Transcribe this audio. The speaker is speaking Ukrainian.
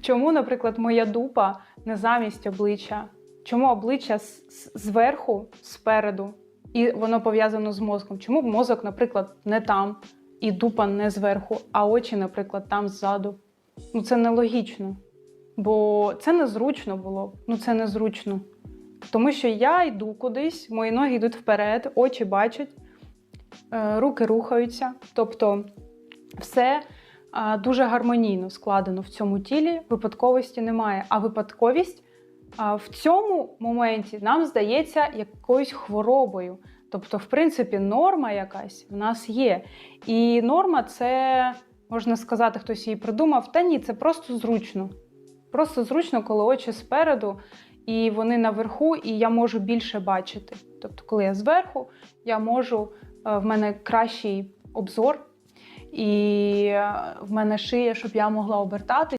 Чому, наприклад, моя дупа не замість обличчя? Чому обличчя зверху, спереду, і воно пов'язано з мозком? Чому мозок, наприклад, не там, і дупа не зверху, а очі, наприклад, там ззаду? Ну це нелогічно. Бо це незручно було. Ну це незручно. Тому що я йду кудись, мої ноги йдуть вперед, очі бачать, е, руки рухаються. Тобто все дуже гармонійно складено в цьому тілі, випадковості немає. А випадковість в цьому моменті нам здається якоюсь хворобою. Тобто, в принципі, норма якась в нас є. І норма це, можна сказати, хтось її придумав. Та ні, це просто зручно. Просто зручно, коли очі спереду, і вони наверху, і я можу більше бачити. Тобто, коли я зверху, я можу, е, в мене кращий обзор, і в мене шия, щоб я могла обертати.